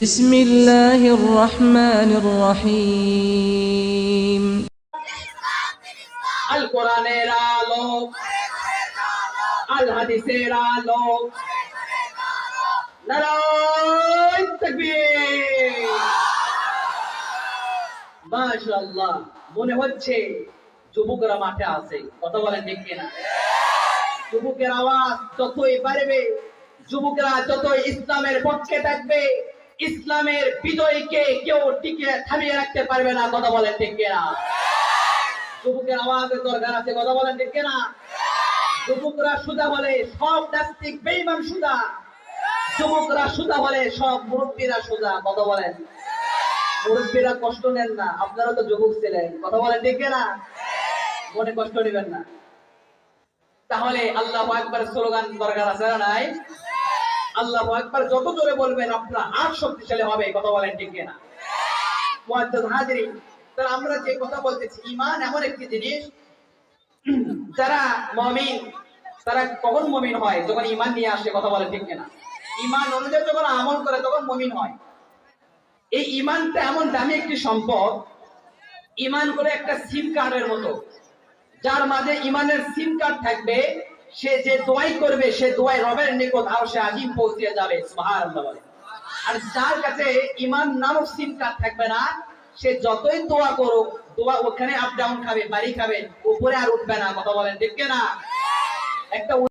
بسم الله الرحمن الرحيم আল কোরআনের আলো আল হাদিসের আলো নারায়ণ তাকবীর মাশাআল্লাহ মনে হচ্ছে যুবকরা মাঠে আছে কথা বলেন ঠিক কিনা যুবকের আওয়াজ যতই বাড়বে যুবকরা যতই ইসলামের পক্ষে থাকবে ইসলামের বিজয়ীকে কেউ টিকে থামিয়ে রাখতে পারবে না, কথা বলেন ঠিক কিনা? যুবকের আওয়াজের দরকার আছে, কথা বলেন ঠিক কিনা? যুবকরা সুদা বলে, সব নাস্তিক বেইমান সুদা। যুবকরা সুদা বলে, সব মুরব্বীরা সুদা, কথা বলেন। মুরব্বীরা কষ্ট নেন না, আপনারা তো যুবক ছিলেন, কথা বলেন ঠিক কিনা? মনে কষ্ট নেবেন না। তাহলে আল্লাহ একবার স্লোগান দরকার আছে না নাই? আল্লাহ একবার যত জোরে বলবেন আপনার হাত শক্তিশালী হবে কথা বলেন ঠিক মুআদ্দাদ হাজিরিন তাহলে আমরা যে কথা বলতেছি, ঈমান এমন একটি জিনিস, যারা মুমিন, তারা কখন মুমিন হয়? যখন ঈমান নিয়ে আসে, কথা বলে ঠিক না ইমান অনুযায়ী যখন আমল করে, তখন মমিন হয়। এই ঈমানটা এমন দামি একটি সম্পদ ইমান করে একটা সিম কার্ডের মতো, যার মাঝে ইমানের সিম কার্ড থাকবে সে যে দোয়াই করবে, সে দোয়াই রবের নিকট আর সে আজিম পৌঁছে যাবে আর যার কাছে ইমান নামক কার্ড থাকবে না, সে যতই দোয়া করুক, দোয়া ওখানে আপ ডাউন খাবে, বাড়ি খাবে, উপরে আর উঠবে না, কথা বলেন ঠিক না একটা